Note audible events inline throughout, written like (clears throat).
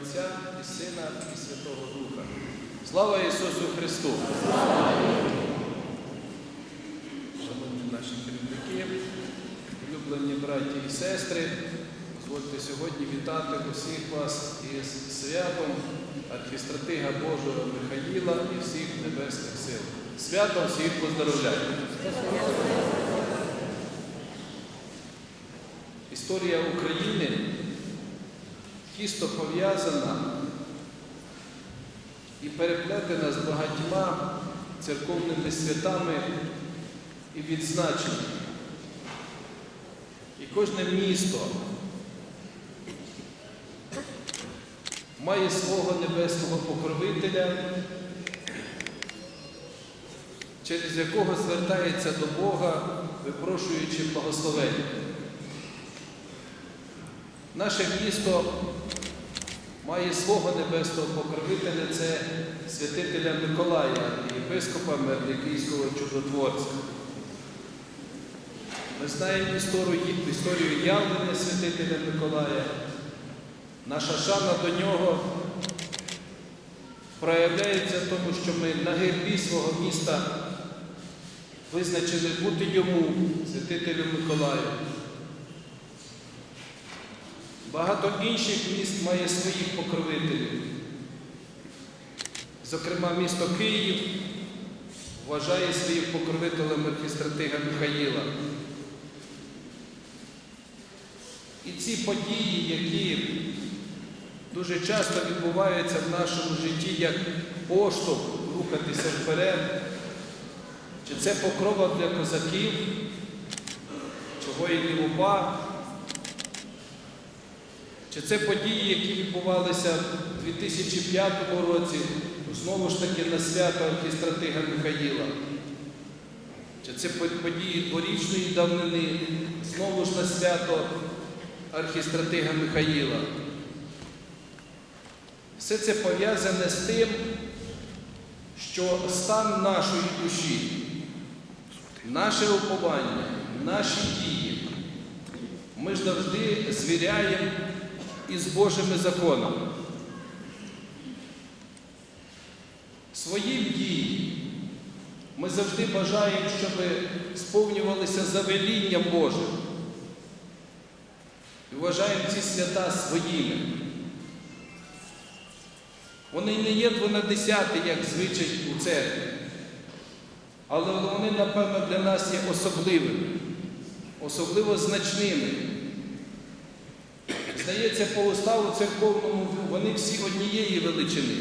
Отця і Сина і Святого Духа. Слава Ісусу Христу! Шановні наші керівники, улюблені браті і сестри, дозвольте сьогодні вітати усіх вас із святом архістратига Божого Михаїла і всіх небесних сил. Свято всіх поздоровляю! Історія України тісто пов'язана і переплетена з багатьма церковними святами і відзначеннями. І кожне місто має свого небесного покровителя, через якого звертається до Бога, випрошуючи благословення. Наше місто має свого небесного покровителя, це святителя Миколая єпископа Мерлікійського чудотворця. Ми знаємо історію явлення святителя Миколая. Наша шана до нього проявляється в тому, що ми на гербі свого міста визначили бути йому, святителю Миколаю. Багато інших міст має своїх покровителів. Зокрема, місто Київ вважає своїм покровителем архістратига Михаїла. І ці події, які дуже часто відбуваються в нашому житті як поштовх рухатися вперед, чи це покрова для козаків, чи воїнів УПА, чи це події, які відбувалися у 2005 році, знову ж таки на свято архістратига Михаїла? Чи це події дворічної давнини, знову ж на свято архістратига Михаїла? Все це пов'язане з тим, що стан нашої душі, наше уповання, наші дії ми ж завжди звіряємо із Божими законами. Своїм діям ми завжди бажаємо, щоб сповнювалися завеління Боже. І вважаємо ці свята своїми. Вони не є двонадесяти, як звичай у церкві, але вони, напевно, для нас є особливими, особливо значними. Здається, по уставу церковному вони всі однієї величини.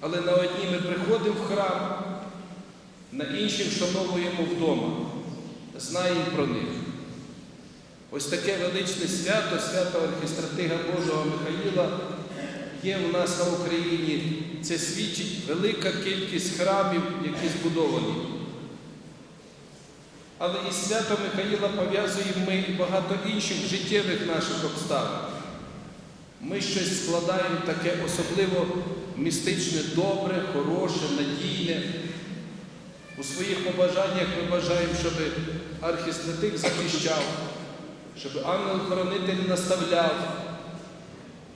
Але на одній ми приходимо в храм, на інші вшановуємо вдома, знаємо про них. Ось таке величне свято, свято архістратига Божого Михаїла є у нас на Україні. Це свідчить велика кількість храмів, які збудовані. Але із свято Михаїла пов'язуємо ми і багато інших життєвих наших обставин. Ми щось складаємо таке особливо містичне, добре, хороше, надійне. У своїх побажаннях ми бажаємо, щоб архістратик захищав, щоб ангел-хоронитель наставляв,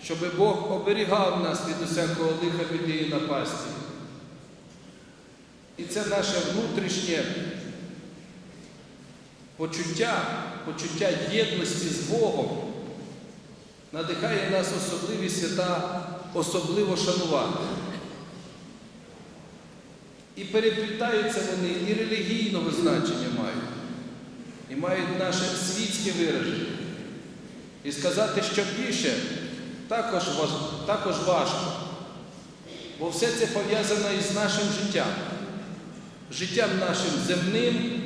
щоб Бог оберігав нас від усякого лиха біди і напасті. І це наше внутрішнє почуття, почуття єдності з Богом надихає нас особливі свята, особливо шанувати. І переплітаються вони і релігійного значення мають, і мають наше світське вираження. І сказати, що більше, також, також важко. Бо все це пов'язано із нашим життям, життям нашим земним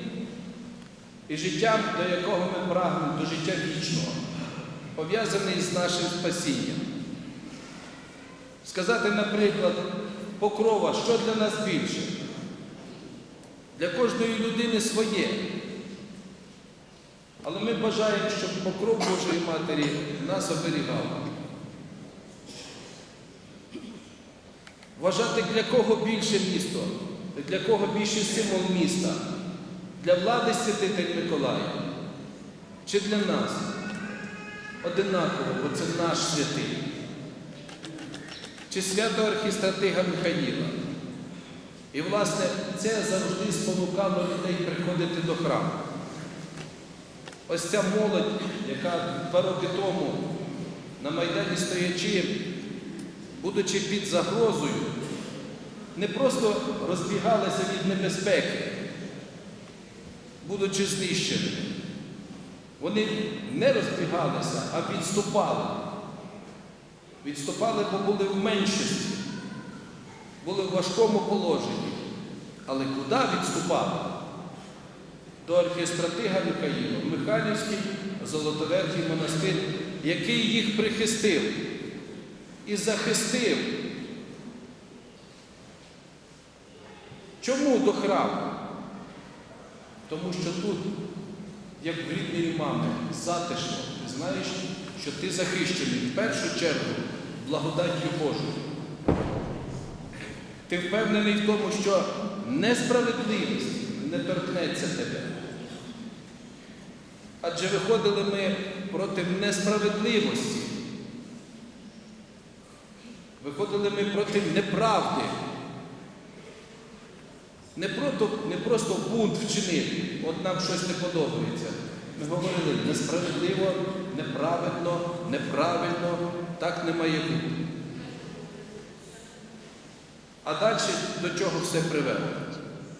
і життям, до якого ми прагнемо, до життя вічного, пов'язаний з нашим спасінням. Сказати, наприклад, покрова, що для нас більше? Для кожної людини своє. Але ми бажаємо, щоб покров Божої Матері нас оберігав. Вважати, для кого більше місто, для кого більше символ міста, для влади святитель Миколая чи для нас. Одинаково, бо це наш святий. чи свято архістратига Михаїла. І, власне, це завжди спонукало людей приходити до храму. Ось ця молодь, яка два роки тому на Майдані стоячи, будучи під загрозою, не просто розбігалися від небезпеки, будучи знищеними. Вони не розбігалися, а відступали. Відступали, бо були в меншості, були в важкому положенні. Але куди відступали? До архістратига Михаїла, Михайлівський Золотоверхий монастир, який їх прихистив і захистив. Чому до храму? Тому що тут, як в рідної мами, затишно, ти знаєш, що ти захищений в першу чергу благодаттю Божою. Ти впевнений в тому, що несправедливість не торкнеться тебе. Адже виходили ми проти несправедливості. Виходили ми проти неправди. Не, просто, не просто бунт вчинити, от нам щось не подобається. Ми говорили несправедливо, неправильно, неправильно, так не має бути. А далі до чого все привело?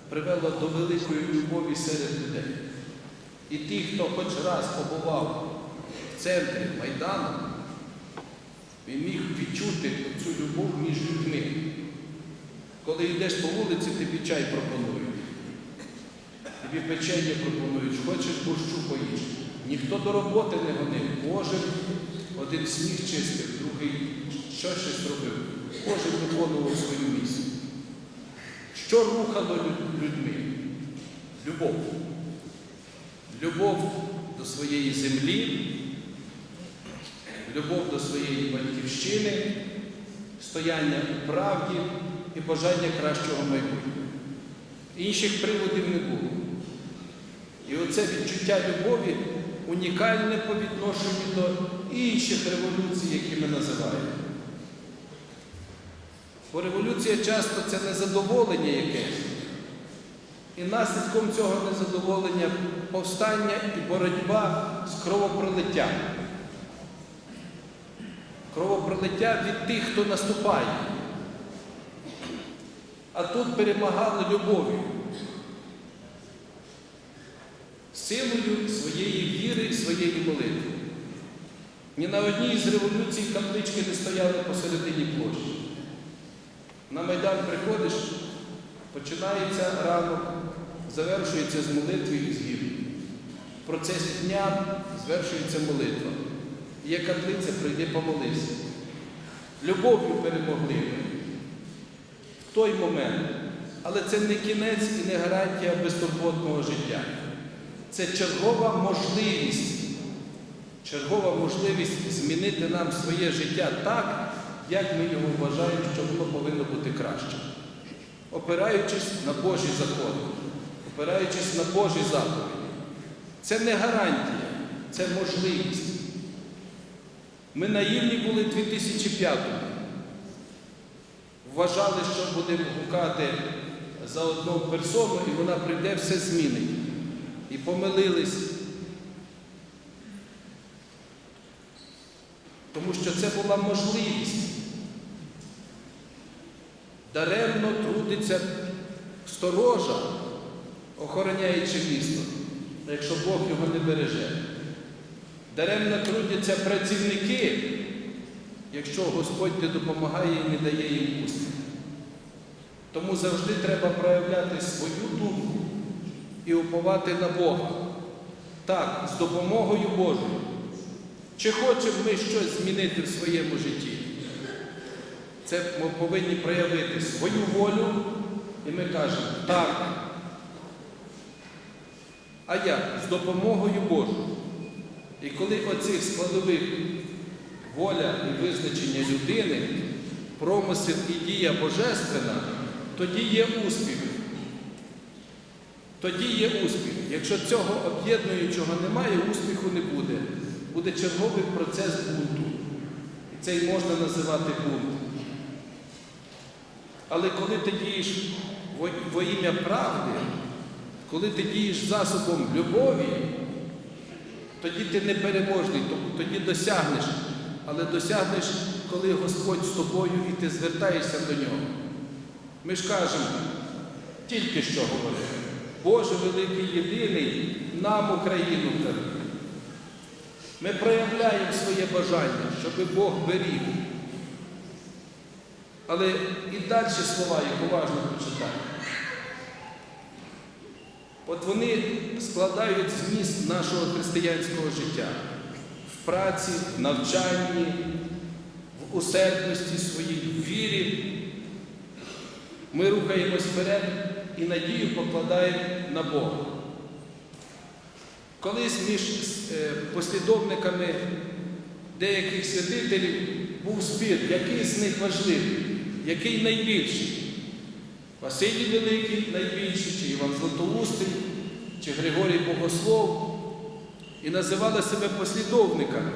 Привело до великої любові серед людей. І ті, хто хоч раз побував в центрі Майдану, він міг відчути цю любов між людьми. Коли йдеш по вулиці, тобі чай пропонують. Тобі печення пропонують, хочеш борщу поїш. Ніхто до роботи не гонив. Кожен один сніг чистив, другий що щось робив. Кожен виконував свою місію. Що рухало людьми? Любов. Любов до своєї землі, любов до своєї батьківщини, стояння у правді і бажання кращого майбутнього. Інших приводів не було. І оце відчуття любові унікальне по відношенню до інших революцій, які ми називаємо. Бо революція часто це незадоволення якесь. І наслідком цього незадоволення повстання і боротьба з кровопролиттям. Кровопролиття від тих, хто наступає. А тут перемагали любов'ю. Силою своєї віри, своєї молитви. Ні на одній з революцій каплички не стояли посередині площі. На Майдан приходиш, починається ранок, завершується з молитви і з. В дня звершується молитва. Є каплиця, прийди помолився. Любов'ю перемогли той момент. Але це не кінець і не гарантія безтурботного життя. Це чергова можливість, чергова можливість змінити нам своє життя так, як ми його вважаємо, що воно повинно бути краще. Опираючись на Божі закони, опираючись на Божі заповіді. Це не гарантія, це можливість. Ми наївні були 2005-му. Вважали, що будемо гукати за одну персону, і вона прийде, все змінить. І помилились. Тому що це була можливість. Даремно трудиться сторожа, охороняючи місто, якщо Бог його не береже. Даремно трудяться працівники, якщо Господь не допомагає і не дає їм успіх. Тому завжди треба проявляти свою думку і уповати на Бога. Так, з допомогою Божою. Чи хочемо ми щось змінити в своєму житті? Це ми повинні проявити свою волю, і ми кажемо так. А як? З допомогою Божою. І коли оцих складових воля і визначення людини, промисел і дія божественна, тоді є успіх. Тоді є успіх. Якщо цього об'єднуючого немає, успіху не буде. Буде черговий процес бунту. І це й можна називати бунт. Але коли ти дієш во, ім'я правди, коли ти дієш засобом любові, тоді ти не переможний, тоді досягнеш. Але досягнеш, коли Господь з тобою і ти звертаєшся до нього. Ми ж кажемо, тільки що говорили, Боже великий єдиний, нам Україну дарує. Ми проявляємо своє бажання, щоб Бог беріг. Але і далі слова їх уважно почитати. От вони складають зміст нашого християнського життя в праці, навчанні, в усердності своїй, в вірі. Ми рухаємось вперед і надію покладаємо на Бога. Колись між е, послідовниками деяких святителів був спір, який з них важливий, який найбільший. Василій Великий найбільший, чи Іван Златоустий, чи Григорій Богослов. І називали себе послідовниками.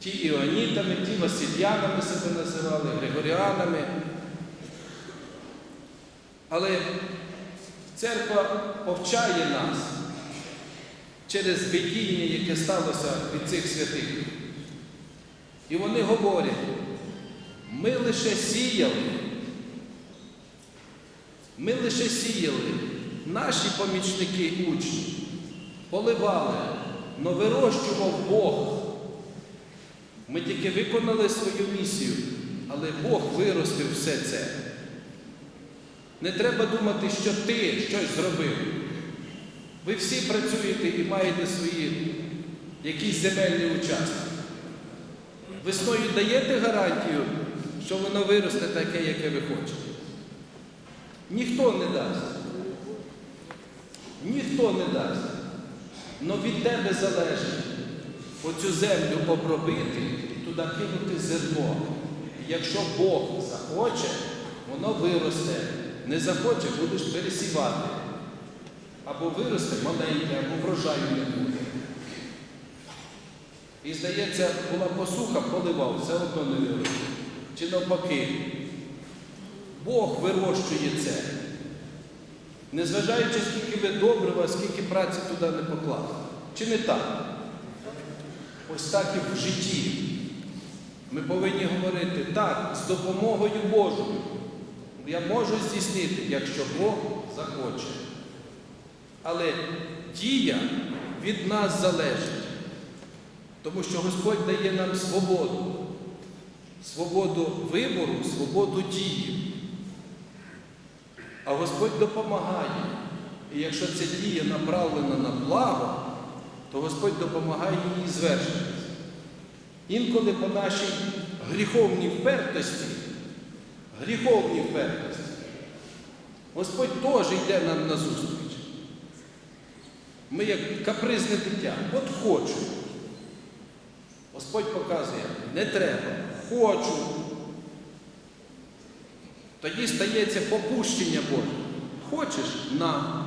Ті іонітами, ті Васильянами себе називали, Григоріанами. Але церква повчає нас через видіння, яке сталося від цих святих. І вони говорять, ми лише сіяли, ми лише сіяли, наші помічники учні поливали, но вирощував Бог. Ми тільки виконали свою місію, але Бог виростив все це. Не треба думати, що ти щось зробив. Ви всі працюєте і маєте свої якісь земельні участки. Весною даєте гарантію, що воно виросте таке, яке ви хочете. Ніхто не дасть. Ніхто не дасть. Но від тебе залежить оцю землю обробити туди кинути зерно. Якщо Бог захоче, воно виросте. Не захоче, будеш пересівати. Або виросте маленьке, або врожаю не буде. І здається, була посуха, поливав, все одно не виросте. Чи навпаки, Бог вирощує це. Незважаючи, скільки ви добрива, скільки праці туди не поклали. Чи не так? Ось так і в житті. Ми повинні говорити так, з допомогою Божою. Я можу здійснити, якщо Бог захоче. Але дія від нас залежить, тому що Господь дає нам свободу, свободу вибору, свободу дії. А Господь допомагає. І якщо ця дія направлена на благо, то Господь допомагає її звершити. Інколи по нашій гріховній впертості, гріховній впертості, Господь теж йде нам на зустріч. Ми як капризне дитя, от хочу. Господь показує, не треба, хочу. Тоді стається попущення Боже. Хочеш на.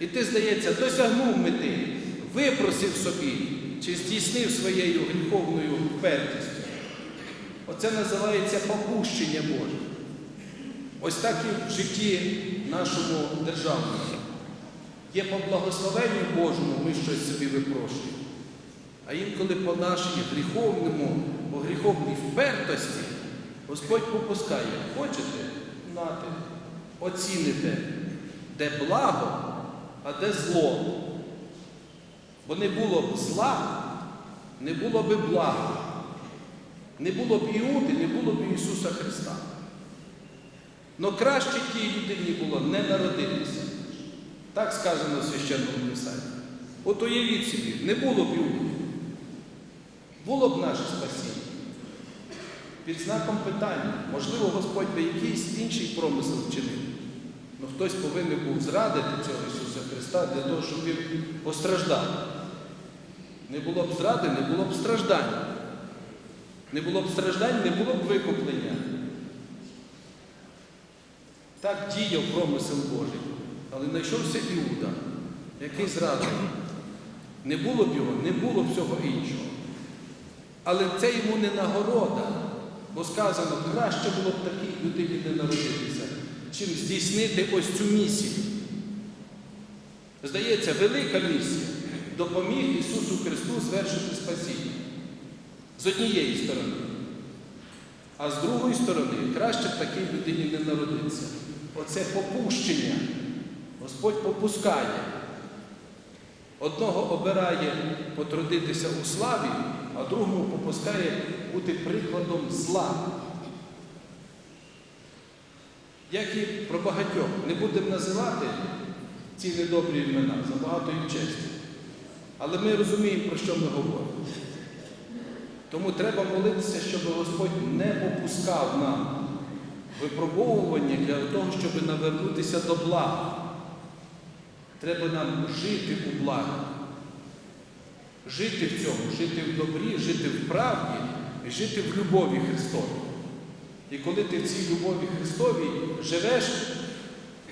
І ти, здається, досягнув мети, випросив собі чи здійснив своєю гріховною впертістю. Оце називається попущення Боже. Ось так і в житті нашому державному. Є по благословенню Божому, ми щось собі випрошуємо. А інколи по нашій гріховному, по гріховній впертості Господь попускає. Хочете? Нате, оціните, де благо, а де зло. Бо не було б зла, не було б блага. Не було б Іуди, не було б Ісуса Христа. Но краще тій людині було не народитися. Так сказано в священному писанні. От уявіть собі, не було б Іуди. Було б наше спасіння. Під знаком питання, можливо, Господь би якийсь інший промисел вчинив. Ну хтось повинен був зрадити цього Ісуса Христа для того, щоб він постраждав. Не було б зради, не було б страждань. Не було б страждань, не було б викуплення. Так діяв промисел Божий. Але знайшовся Іуда, який зрадив. Не було б його, не було б всього іншого. Але це йому не нагорода. Бо сказано, краще було б такій людині не народитися, чим здійснити ось цю місію. Здається, велика місія допоміг Ісусу Христу звершити спасіння. З однієї сторони. А з другої сторони, краще б такій людині не народитися. Оце попущення. Господь попускає. Одного обирає потрудитися у славі, а другому попускає бути прикладом зла. Як і про багатьох. Не будемо називати ці недобрі імена, забагато їм честі. Але ми розуміємо, про що ми говоримо. Тому треба молитися, щоб Господь не попускав нам випробовування для того, щоб навернутися до блага. Треба нам жити у благі. Жити в цьому, жити в добрі, жити в правді і жити в любові Христовій. І коли ти в цій любові Христовій живеш,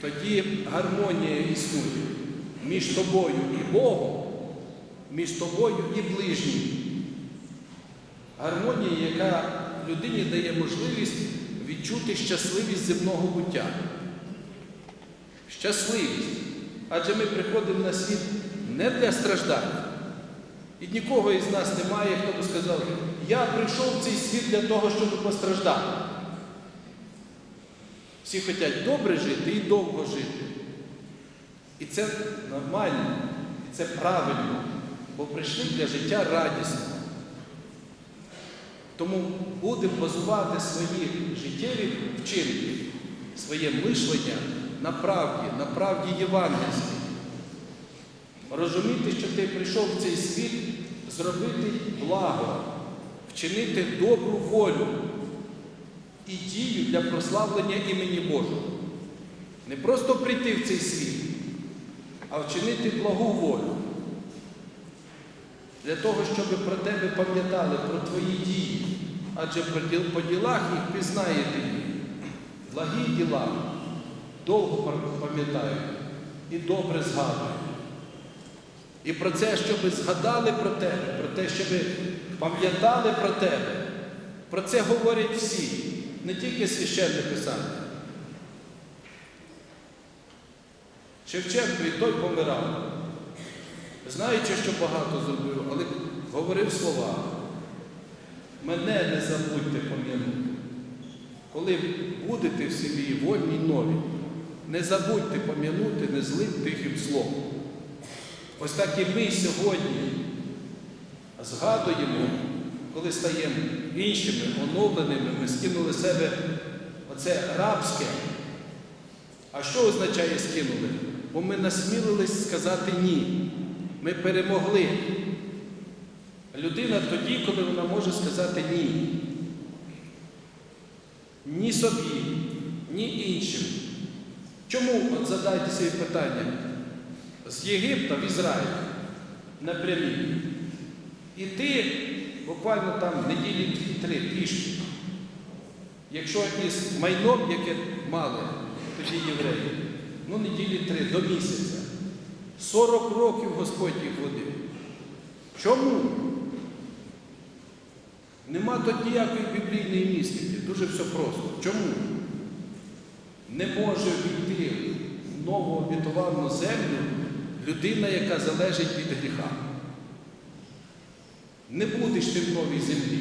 тоді гармонія існує між тобою і Богом, між тобою і ближнім. Гармонія, яка людині дає можливість відчути щасливість земного буття. Щасливість. Адже ми приходимо на світ не для страждань. І нікого із нас немає, хто би сказав, я прийшов в цей світ для того, щоб постраждати. Всі хочуть добре жити і довго жити. І це нормально, і це правильно, бо прийшли для життя радісного. Тому будемо базувати свої життєві вчинки, своє мишлення на правді, на правді євангельській. Розуміти, що ти прийшов в цей світ зробити благо, вчинити добру волю і дію для прославлення імені Божого. Не просто прийти в цей світ, а вчинити благу волю. Для того, щоб про тебе пам'ятали, про твої дії. Адже по ділах їх пізнаєте їх. Благі діла довго пам'ятають і добре згадують. І про це, щоб згадали про тебе, про те, щоб пам'ятали про тебе. Про це говорять всі, не тільки священне писання. Шевченко і той помирав, знаючи, що багато зробив, але говорив слова. Мене не забудьте пом'янути. Коли будете в собі вольні нові, не забудьте пом'янути незлим тихим словом. Ось так і ми сьогодні згадуємо, коли стаємо іншими, оновленими, ми скинули себе оце рабське. А що означає скинули? Бо ми насмілились сказати ні. Ми перемогли. Людина тоді, коли вона може сказати ні. Ні собі, ні іншим. Чому, от задайте собі питання, з Єгипта в Ізраїль напрямі. І ти буквально там неділі дві-три пішки. Якщо із майном, яке мали тоді євреї, ну неділі три до місяця. 40 років Господь їх водив. Чому? Нема тут ніякої біблійної містики. Дуже все просто. Чому? Не може війти в нову обітовану землю людина, яка залежить від гріха. Не будеш ти в новій землі.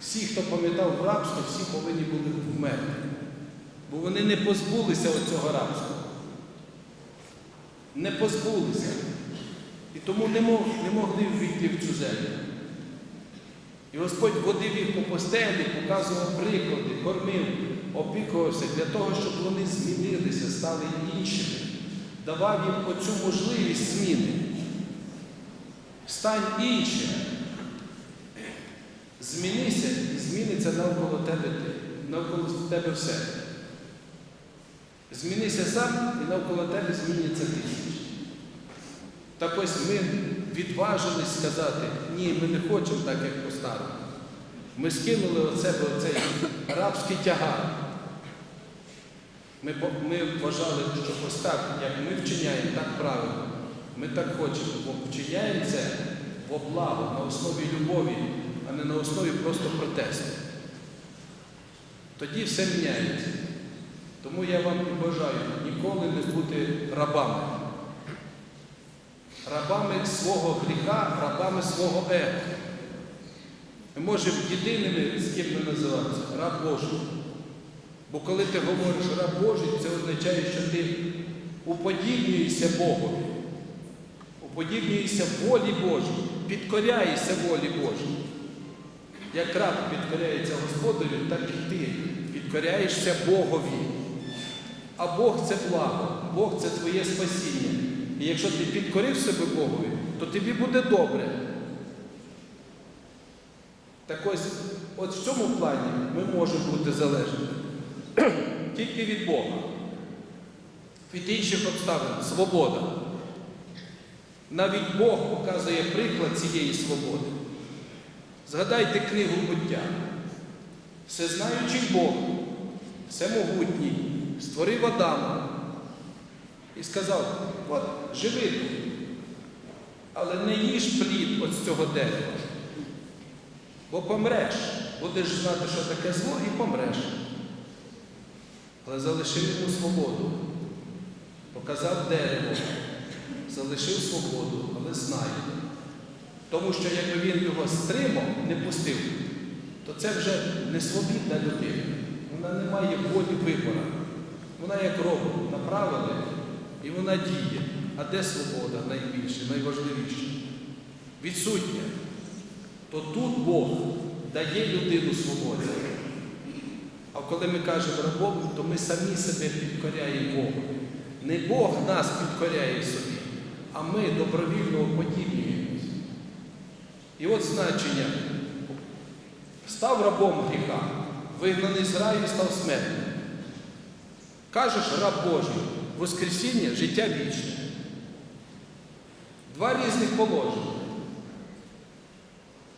Всі, хто пам'ятав рабство, всі повинні були вмерти. Бо вони не позбулися оцього рабства. Не позбулися. І тому не, мог, не могли ввійти в цю землю. І Господь водив їх по постелі, показував приклади, кормив, опікувався для того, щоб вони змінилися, стали іншими. Давав їм оцю можливість зміни. Стань іншим. Змінися і зміниться навколо тебе, ти, навколо тебе все. Змінися сам і навколо тебе зміняться тисячі. Так ось ми відважились сказати, ні, ми не хочемо так, як по-старому. Ми скинули від себе оцей рабський тягар. Ми, ми вважали, що ось так, як ми вчиняємо, так правильно. Ми так хочемо, бо вчиняємо це во благо, на основі любові, а не на основі просто протесту. тоді все міняється. Тому я вам і бажаю ніколи не бути рабами. Рабами свого гріха, рабами свого его. Ми можемо єдиними з ким ми називатися раб Божий. Бо коли ти говориш раб Божий, це означає, що ти уподібнюєшся Богові, уподібнюєшся волі Божій, підкоряєшся волі Божій. Як раб підкоряється Господові, так і ти підкоряєшся Богові. А Бог це благо, Бог це твоє спасіння. І якщо ти підкорив себе Богові, то тобі буде добре. Так ось, от в цьому плані ми можемо бути залежними (clears throat) тільки від Бога. Від інших обставин свобода. Навіть Бог показує приклад цієї свободи. Згадайте книгу буття. Всезнаючий Бог, всемогутній, створив Адама і сказав, от живи тут, але не їж плід от з цього дерева, бо помреш, будеш знати, що таке зло, і помреш. Але залишив йому свободу, показав дерево, залишив свободу, але знає. Тому що якби він його стримав, не пустив, то це вже не свобідна людина. Вона не має волі вибору. Вона як робот направили, і вона діє. А де свобода найбільше, найважливіше? Відсутня. То тут Бог дає людину свободу. А коли ми кажемо рабом, то ми самі себе підкоряємо Богу. Не Бог нас підкоряє собі, а ми добровільно подібнюємося. І от значення. Став рабом гріха, вигнаний з раю, став смертним. Кажеш раб Божий, Воскресіння життя вічне. Два різних положення.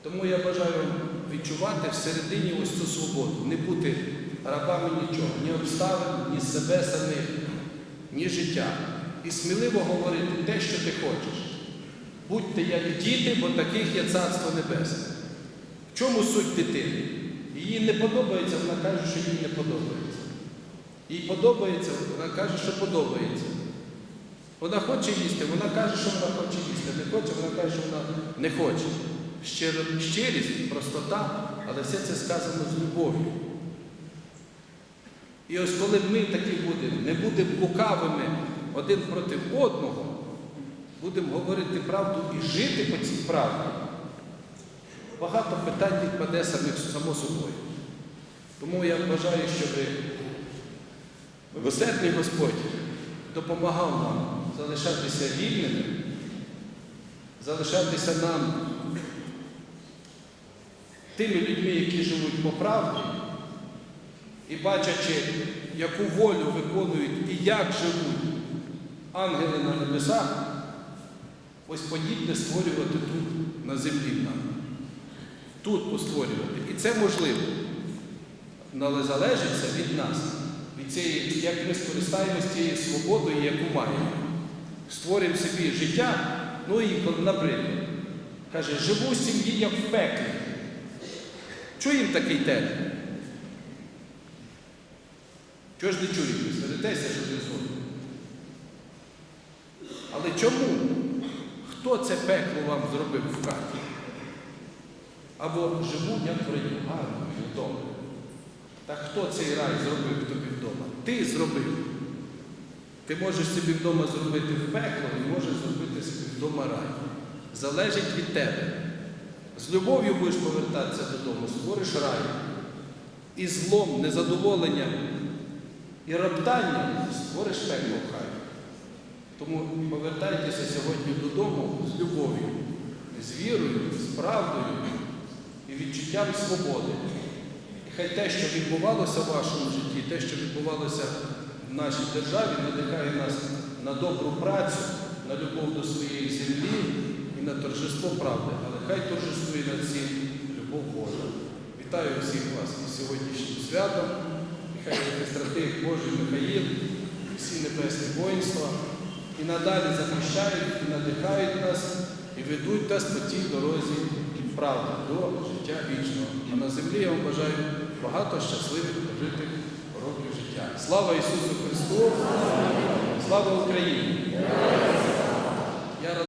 Тому я бажаю відчувати всередині ось цю свободу, не бути рабами нічого, ні обставин, ні себе самих, ні життя. І сміливо говорити те, що ти хочеш. Будьте як діти, бо таких є царство небесне. В чому суть дитини? Їй не подобається, вона каже, що їй не подобається. Їй подобається, вона каже, що подобається. Вона хоче їсти, вона каже, що вона хоче їсти. Не хоче, вона каже, що вона не хоче. Щирість, простота, але все це сказано з любов'ю. І ось коли ми такі будемо, не будемо лукавими один проти одного, будемо говорити правду і жити по цій правді, багато питань відпаде самих само собою. Тому я бажаю, щоб Милосердний Господь допомагав нам залишатися вільними, залишатися нам тими людьми, які живуть по правді, і бачачи, яку волю виконують і як живуть ангели на небесах, ось подібне створювати тут, на землі нам. Тут постворювати. І це можливо. Але залежить це від нас, від цієї, як ми скористаємося цією свободою, яку маємо. Створимо собі життя, ну і наприклад, каже, живу в сім'ї, як в пеклі. Чуємо такий термін? Чого ж не чуєте? Серетеся, що не згодом. Але чому? Хто це пекло вам зробив в хаті? Або живу, як в раю, гарно вдома. Та хто цей рай зробив тобі вдома? Ти зробив. Ти можеш собі вдома зробити в пекло і можеш зробити собі вдома рай. Залежить від тебе. З любов'ю будеш повертатися додому, створиш рай. І злом, незадоволенням і роптанням створиш пекло в хаті. Тому повертайтеся сьогодні додому з любов'ю, з вірою, з правдою і відчуттям свободи. І хай те, що відбувалося в вашому житті, те, що відбувалося в нашій державі, надихає нас на добру працю, на любов до своєї землі і на торжество правди. Але хай торжествує над цим любов Божа. Вітаю всіх вас із сьогоднішнім святом. Нехай стратег Божий Михаїл, і всі небесні воїнства і надалі захищають, і надихають нас, і ведуть нас по тій дорозі правди до життя вічного. А на землі я вам бажаю багато щасливих прожитих років життя. Слава Ісусу Христу! Слава Україні!